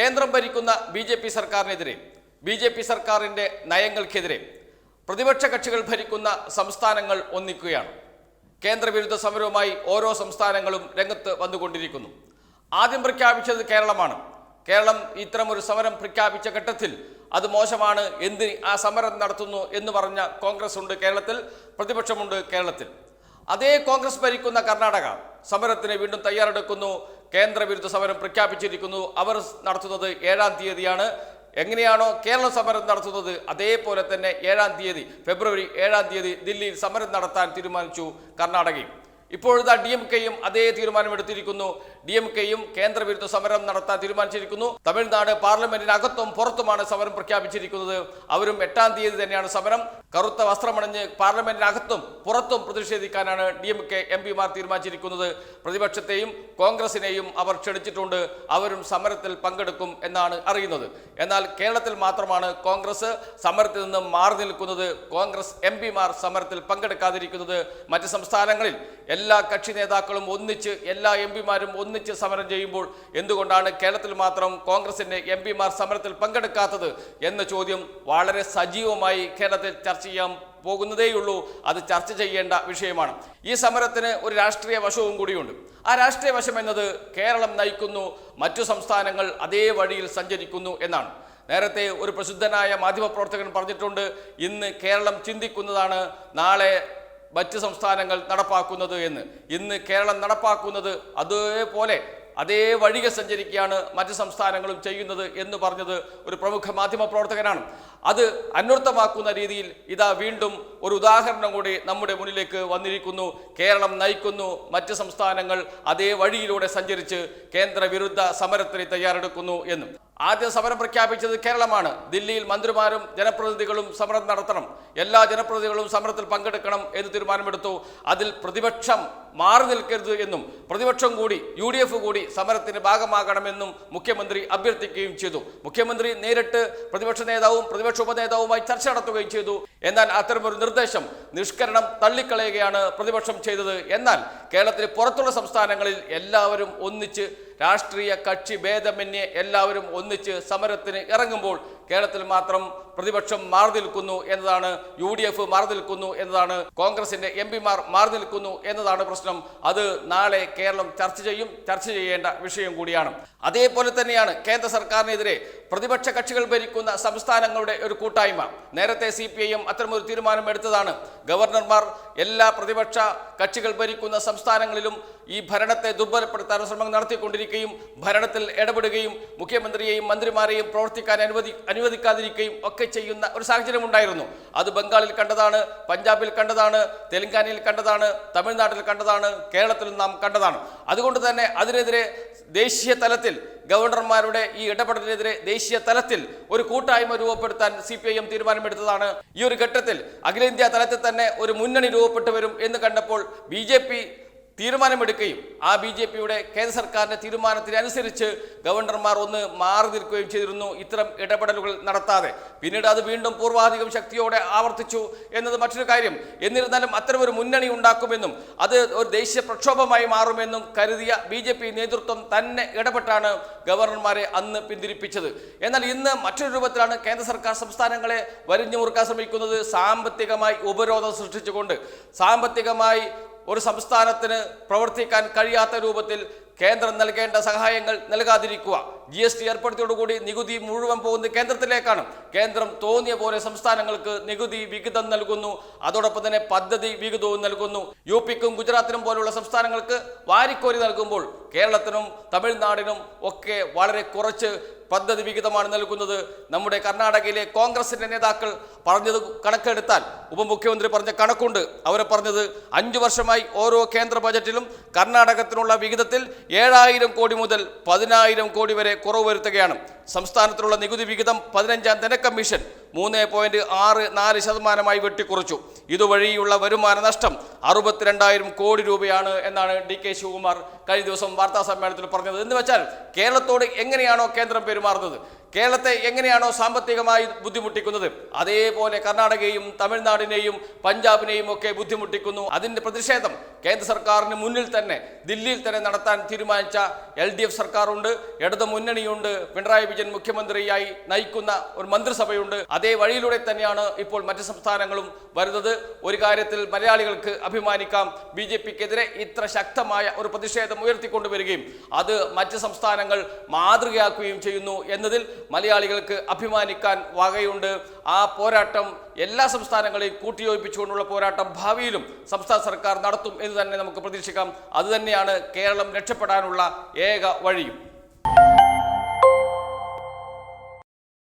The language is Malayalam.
കേന്ദ്രം ഭരിക്കുന്ന ബി ജെ പി സർക്കാരിനെതിരെ ബി ജെ പി സർക്കാരിന്റെ നയങ്ങൾക്കെതിരെ പ്രതിപക്ഷ കക്ഷികൾ ഭരിക്കുന്ന സംസ്ഥാനങ്ങൾ ഒന്നിക്കുകയാണ്. കേന്ദ്രവിരുദ്ധ സമരവുമായി ഓരോ സംസ്ഥാനങ്ങളും രംഗത്ത് വന്നുകൊണ്ടിരിക്കുന്നു. ആദ്യം പ്രഖ്യാപിച്ചത് കേരളമാണ്. കേരളം ഇത്തരമൊരു സമരം പ്രഖ്യാപിച്ച ഘട്ടത്തിൽ അത് മോശമാണ് എന്തിന് ആ സമരം നടത്തുന്നു എന്ന് പറഞ്ഞ കോൺഗ്രസ് ഉണ്ട് കേരളത്തിൽ പ്രതിപക്ഷമുണ്ട് കേരളത്തിൽ. അതേ കോൺഗ്രസ് ഭരിക്കുന്ന കർണാടക സമരത്തിന് വീണ്ടും തയ്യാറെടുക്കുന്നു കേന്ദ്രവിരുദ്ധ സമരം പ്രഖ്യാപിച്ചിരിക്കുന്നു. അവർ നടത്തുന്നത് ഏഴാം തീയതിയാണ്. എങ്ങനെയാണോ കേരള സമരം നടത്തുന്നത് അതേപോലെ തന്നെ ഏഴാം തീയതി ഫെബ്രുവരി ഏഴാം തീയതി ദില്ലിയിൽ സമരം നടത്താൻ തീരുമാനിച്ചു കർണാടകയും. ഇപ്പോഴത്തെ ഡി എം കെയും അതേ തീരുമാനമെടുത്തിരിക്കുന്നു. ഡി എം കെയും കേന്ദ്രവിരുദ്ധ സമരം നടത്താൻ തീരുമാനിച്ചിരിക്കുന്നു. തമിഴ്നാട് പാർലമെന്റിനകത്തും പുറത്തുമാണ് സമരം പ്രഖ്യാപിച്ചിരിക്കുന്നത്. അവരും എട്ടാം തീയതി തന്നെയാണ് സമരം. കറുത്ത വസ്ത്രമണിഞ്ഞ് പാർലമെന്റിനകത്തും പുറത്തും പ്രതിഷേധിക്കാനാണ് ഡി എം കെ എം പിമാർ തീരുമാനിച്ചിരിക്കുന്നത്. പ്രതിപക്ഷത്തെയും കോൺഗ്രസിനെയും അവർ ക്ഷണിച്ചിട്ടുണ്ട്. അവരും സമരത്തിൽ പങ്കെടുക്കും എന്നാണ് അറിയുന്നത്. എന്നാൽ കേരളത്തിൽ മാത്രമാണ് കോൺഗ്രസ് സമരത്തിൽ നിന്നും മാറി നിൽക്കുന്നത്. കോൺഗ്രസ് എം പിമാർ സമരത്തിൽ പങ്കെടുക്കാതിരിക്കുന്നത് മറ്റ് സംസ്ഥാനങ്ങളിൽ. എല്ലാ കക്ഷി നേതാക്കളും ഒന്നിച്ച് എല്ലാ എം പിമാരും ഒന്നിച്ച് സമരം ചെയ്യുമ്പോൾ എന്തുകൊണ്ടാണ് കേരളത്തിൽ മാത്രം കോൺഗ്രസിന്റെ എം പിമാർ സമരത്തിൽ പങ്കെടുക്കാത്തത്? എന്ന ചോദ്യം വളരെ സജീവമായി കേരളത്തിൽ ചർച്ച ചെയ്യാൻ പോകുന്നതേയുള്ളൂ. അത് ചർച്ച ചെയ്യേണ്ട വിഷയമാണ്. ഈ സമരത്തിന് ഒരു രാഷ്ട്രീയ വശവും കൂടിയുണ്ട്. ആ രാഷ്ട്രീയ വശം എന്നത് കേരളം നയിക്കുന്നു മറ്റു സംസ്ഥാനങ്ങൾ അതേ വഴിയിൽ സഞ്ചരിക്കുന്നു എന്നാണ്. നേരത്തെ ഒരു പ്രസിദ്ധനായ മാധ്യമപ്രവർത്തകൻ പറഞ്ഞിട്ടുണ്ട് ഇന്ന് കേരളം ചിന്തിക്കുന്നതാണ് നാളെ മറ്റ് സംസ്ഥാനങ്ങൾ നടപ്പാക്കുന്നത് എന്ന്. ഇന്ന് കേരളം നടപ്പാക്കുന്നത് അതേപോലെ അതേ വഴിയെ സഞ്ചരിക്കുകയാണ് മറ്റ് സംസ്ഥാനങ്ങളും ചെയ്യുന്നത് എന്ന് പറഞ്ഞത് ഒരു പ്രമുഖ മാധ്യമ പ്രവർത്തകനാണ് അത് അന്വർത്ഥമാക്കുന്ന രീതിയിൽ ഇതാ വീണ്ടും ഒരു ഉദാഹരണം കൂടി നമ്മുടെ മുന്നിലേക്ക് വന്നിരിക്കുന്നു. കേരളം നയിക്കുന്നു. മറ്റ് സംസ്ഥാനങ്ങൾ അതേ വഴിയിലൂടെ സഞ്ചരിച്ച് കേന്ദ്ര വിരുദ്ധ സമരത്തിന് തയ്യാറെടുക്കുന്നു എന്നും. ആദ്യ സമരം പ്രഖ്യാപിച്ചത് കേരളമാണ്. ദില്ലിയിൽ മന്ത്രിമാരും ജനപ്രതിനിധികളും സമരം നടത്തണം. എല്ലാ ജനപ്രതിനിധികളും സമരത്തിൽ പങ്കെടുക്കണം എന്ന് തീരുമാനമെടുത്തു. അതിൽ പ്രതിപക്ഷം മാറി നിൽക്കരുത് എന്നും പ്രതിപക്ഷം കൂടി യു ഡി എഫ് കൂടി സമരത്തിന് ഭാഗമാകണമെന്നും മുഖ്യമന്ത്രി അഭ്യർത്ഥിക്കുകയും ചെയ്തു. മുഖ്യമന്ത്രി നേരിട്ട് പ്രതിപക്ഷ നേതാവും പ്രതിപക്ഷ ഉപനേതാവുമായി ചർച്ച നടത്തുകയും ചെയ്തു. എന്നാൽ അത്തരമൊരു നിർദ്ദേശം നിഷ്കരണം തള്ളിക്കളയുകയാണ് പ്രതിപക്ഷം ചെയ്തത്. എന്നാൽ കേരളത്തിന് പുറത്തുള്ള സംസ്ഥാനങ്ങളിൽ എല്ലാവരും ഒന്നിച്ച് രാഷ്ട്രീയ കക്ഷി ഭേദമന്യേ എല്ലാവരും ഒന്നിച്ച് സമരത്തിന് ഇറങ്ങുമ്പോൾ കേരളത്തിൽ മാത്രം പ്രതിപക്ഷം മാറി നിൽക്കുന്നു എന്നതാണ് യു ഡി എഫ് മാറി നിൽക്കുന്നു എന്നതാണ് കോൺഗ്രസിന്റെ എം പിമാർ മാറി നിൽക്കുന്നു എന്നതാണ് പ്രശ്നം. അത് നാളെ കേരളം ചർച്ച ചെയ്യും ചർച്ച ചെയ്യേണ്ട വിഷയം കൂടിയാണ്. അതേപോലെ തന്നെയാണ് കേന്ദ്ര സർക്കാരിനെതിരെ പ്രതിപക്ഷ കക്ഷികൾ ഭരിക്കുന്ന സംസ്ഥാനങ്ങളുടെ ഒരു കൂട്ടായ്മ. നേരത്തെ സി പി ഐ എം അത്തരമൊരു തീരുമാനം എടുത്തതാണ് ഗവർണർമാർ എല്ലാ പ്രതിപക്ഷ കക്ഷികൾ ഭരിക്കുന്ന സംസ്ഥാനങ്ങളിലും ഈ ഭരണത്തെ ദുർബലപ്പെടുത്താൻ ശ്രമം നടത്തിക്കൊണ്ടിരിക്കുകയും ഭരണത്തിൽ ഇടപെടുകയും മുഖ്യമന്ത്രിയെയും മന്ത്രിമാരെയും പ്രവർത്തിക്കാൻ അനുവദി അനുവദിക്കാതിരിക്കുകയും ഒക്കെ ചെയ്യുന്ന ഒരു സാഹചര്യം ഉണ്ടായിരുന്നു. അത് ബംഗാളിൽ കണ്ടതാണ് പഞ്ചാബിൽ കണ്ടതാണ് തെലങ്കാനയിൽ കണ്ടതാണ് തമിഴ്നാട്ടിൽ കണ്ടതാണ് കേരളത്തിലും നാം കണ്ടതാണ്. അതുകൊണ്ട് തന്നെ അതിനെതിരെ ദേശീയ തലത്തിൽ ഗവർണർമാരുടെ ഈ ഇടപെടലിനെതിരെ ദേശീയ തലത്തിൽ ഒരു കൂട്ടായ്മ രൂപപ്പെടുത്താൻ സി പി ഐ എം തീരുമാനമെടുത്തതാണ്. ഈ ഒരു ഘട്ടത്തിൽ അഖിലേന്ത്യാ തലത്തിൽ തന്നെ ഒരു മുന്നണി രൂപപ്പെട്ടു വരും എന്ന് കണ്ടപ്പോൾ ബി തീരുമാനമെടുക്കുകയും ആ ബി ജെ പിയുടെ കേന്ദ്ര സർക്കാരിന്റെ തീരുമാനത്തിനനുസരിച്ച് ഗവർണർമാർ ഒന്ന് മാറി നിൽക്കുകയും ചെയ്തിരുന്നു. ഇത്തരം ഇടപെടലുകൾ നടത്താതെ. പിന്നീട് അത് വീണ്ടും പൂർവാധികം ശക്തിയോടെ ആവർത്തിച്ചു എന്നത് മറ്റൊരു കാര്യം. എന്നിരുന്നാലും അത്തരമൊരു മുന്നണി ഉണ്ടാക്കുമെന്നും അത് ഒരു ദേശീയ പ്രക്ഷോഭമായി മാറുമെന്നും കരുതിയ ബി ജെ പി നേതൃത്വം തന്നെ ഇടപെട്ടാണ് ഗവർണർമാരെ അന്ന് പിന്തിരിപ്പിച്ചത്. എന്നാൽ ഇന്ന് മറ്റൊരു രൂപത്തിലാണ് കേന്ദ്ര സർക്കാർ സംസ്ഥാനങ്ങളെ വരിഞ്ഞു മുറുക്കാൻ ശ്രമിക്കുന്നത്. സാമ്പത്തികമായി ഉപരോധം സൃഷ്ടിച്ചുകൊണ്ട്. സാമ്പത്തികമായി ഒരു സംസ്ഥാനത്തിന് പ്രവർത്തിക്കാൻ കഴിയാത്ത രൂപത്തിൽ കേന്ദ്രം നൽകേണ്ട സഹായങ്ങൾ നൽകാതിരിക്കുക. ജി എസ് ടി ഏർപ്പെടുത്തിയോടുകൂടി നികുതി മുഴുവൻ പോകുന്നത് കേന്ദ്രത്തിലേക്കാണ്. കേന്ദ്രം തോന്നിയ പോലെ സംസ്ഥാനങ്ങൾക്ക് നികുതി വിഹിതം നൽകുന്നു. അതോടൊപ്പം തന്നെ പദ്ധതി വിഹിതവും നൽകുന്നു. യു പിക്കും ഗുജറാത്തിനും പോലുള്ള സംസ്ഥാനങ്ങൾക്ക് വാരിക്കോരി നൽകുമ്പോൾ കേരളത്തിനും തമിഴ്നാടിനും ഒക്കെ വളരെ കുറച്ച് പദ്ധതി വിഹിതമാണ് നൽകുന്നത്. നമ്മുടെ കർണാടകയിലെ കോൺഗ്രസിന്റെ നേതാക്കൾ പറഞ്ഞത് കണക്കെടുത്താൽ ഉപമുഖ്യമന്ത്രി പറഞ്ഞ കണക്കുണ്ട്. അവർ പറഞ്ഞത് അഞ്ചു വർഷമായി ഓരോ കേന്ദ്ര ബജറ്റിലും കർണാടകത്തിനുള്ള വിഹിതത്തിൽ ഏഴായിരം കോടി മുതൽ പതിനായിരം കോടി വരെ കുറവ് വരുത്തുകയാണ്. സംസ്ഥാനത്തിലുള്ള നികുതി വിഹിതം പതിനഞ്ചാം ധനക്കമ്മീഷൻ മൂന്ന് പോയിന്റ് ആറ് നാല് ശതമാനമായി വെട്ടിക്കുറച്ചു. ഇതുവഴിയുള്ള വരുമാന നഷ്ടം അറുപത്തിരണ്ടായിരം കോടി രൂപയാണ് എന്നാണ് ഡി കെ ശിവകുമാർ കഴിഞ്ഞ ദിവസം വാർത്താ സമ്മേളനത്തിൽ പറഞ്ഞത്. എന്ന് വെച്ചാൽ കേരളത്തോട് എങ്ങനെയാണോ കേന്ദ്രം പെരുമാറുന്നത്? കേരളത്തെ എങ്ങനെയാണോ സാമ്പത്തികമായി ബുദ്ധിമുട്ടിക്കുന്നത്? അതേപോലെ കർണാടകയും തമിഴ്നാടിനെയും പഞ്ചാബിനെയും ഒക്കെ ബുദ്ധിമുട്ടിക്കുന്നു. അതിന്റെ പ്രതിഷേധം കേന്ദ്ര സർക്കാരിന് മുന്നിൽ തന്നെ ദില്ലിയിൽ തന്നെ നടത്താൻ തീരുമാനിച്ച എൽ ഡി എഫ് സർക്കാരുണ്ട്. ഇടതു മുന്നണിയുണ്ട്. പിണറായി വിജയൻ മുഖ്യമന്ത്രിയായി നയിക്കുന്ന ഒരു മന്ത്രിസഭയുണ്ട്. അതേ വഴിയിലൂടെ തന്നെയാണ് ഇപ്പോൾ മറ്റ് സംസ്ഥാനങ്ങളും വരുന്നത്. ഒരു കാര്യത്തിൽ മലയാളികൾക്ക് അഭിമാനിക്കാം. ബി ജെ പിക്കെതിരെ ഇത്ര ശക്തമായ ഒരു പ്രതിഷേധം ഉയർത്തിക്കൊണ്ടുവരികയും അത് മറ്റ് സംസ്ഥാനങ്ങൾ മാതൃകയാക്കുകയും ചെയ്യുന്നു എന്നതിൽ മലയാളികൾക്ക് അഭിമാനിക്കാൻ വകയുണ്ട്. ആ പോരാട്ടം എല്ലാ സംസ്ഥാനങ്ങളെയും കൂട്ടിയോജിപ്പിച്ചുകൊണ്ടുള്ള പോരാട്ടം ഭാവിയിലും സംസ്ഥാന സർക്കാർ നടത്തും എന്ന് തന്നെ നമുക്ക് പ്രതീക്ഷിക്കാം. അതുതന്നെയാണ് കേരളം രക്ഷപ്പെടാനുള്ള ഏക വഴിയും.